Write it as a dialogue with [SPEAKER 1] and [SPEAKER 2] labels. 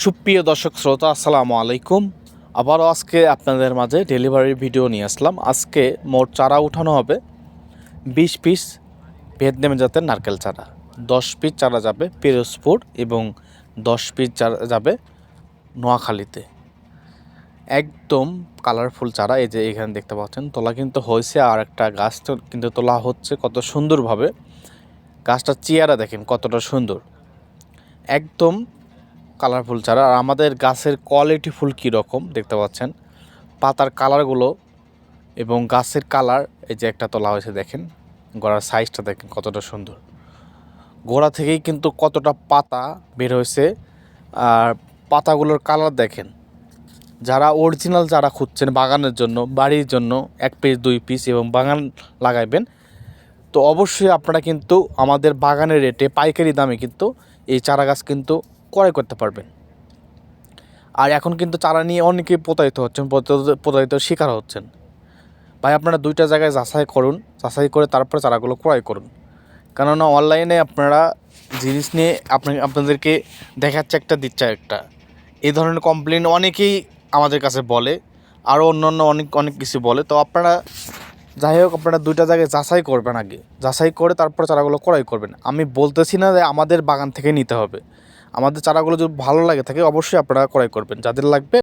[SPEAKER 1] সুপ্রিয় দর্শক শ্রোতা, আসসালামু আলাইকুম। আবারও আজকে আপনাদের মাঝে ডেলিভারির ভিডিও নিয়ে আসলাম। আজকে মোট চারা উঠানো হবে। বিশ পিস ভিয়েতনামি জাতের নারকেল চারা। দশ পিস চারা যাবে পিরোজপুর এবং দশ পিস চারা যাবে নোয়াখালীতে। একদম কালারফুল চারা, এই যে এখানে দেখতে পাচ্ছেন, তোলা কিন্তু হয়েছে আর একটা গাছ কিন্তু তোলা হচ্ছে কত সুন্দরভাবে। গাছটার চেয়ারা দেখেন কতটা সুন্দর। একদম কালারফুল চারা। আর আমাদের গাছের কোয়ালিটি ফুল কীরকম দেখতে পাচ্ছেন? পাতার কালারগুলো এবং গাছের কালার, এই যে একটা তোলা হয়েছে দেখেন, গোড়ার সাইজটা দেখেন কতটা সুন্দর। গোড়া থেকেই কিন্তু কতটা পাতা বের হয়েছে। আর পাতাগুলোর কালার দেখেন, যারা অরিজিনাল যারা খুঁজছেন বাগানের জন্য, বাড়ির জন্য, এক পিস দুই পিস এবং বাগান লাগাইবেন, তো অবশ্যই আপনারা কিন্তু আমাদের বাগানের রেটে পাইকারি দামে কিন্তু এই চারা গাছ কিন্তু ক্রয় করতে পারবেন আর এখন কিন্তু চারা নিয়ে অনেকেই প্রতারিত হচ্ছেন, প্রতারিত- শিকার হচ্ছেন। ভাই, আপনারা দুইটা জায়গায় যাচাই করুন, যাচাই করে তারপরে চারাগুলো ক্রয় করুন। কেননা অনলাইনে আপনারা জিনিস নিয়ে আপনি আপনাদেরকে দেখাচ্ছে একটা, দিচ্ছে একটা। এই ধরনের কমপ্লেন অনেকেই আমাদের কাছে বলে, আরও অন্যান্য অনেক অনেক কিছু বলে। তো আপনারা যাই হোক, আপনারা দুইটা জায়গায় যাচাই করবেন আগে। যাচাই করে তারপরে চারাগুলো ক্রয় করবেন। আমি বলতেছি না যে আমাদের বাগান থেকে নিতে হবে। আমাদের চারাগুলো যদি ভালো লাগে থাকে অবশ্যই আপনারা ক্রয় করবেন। যাদের লাগবে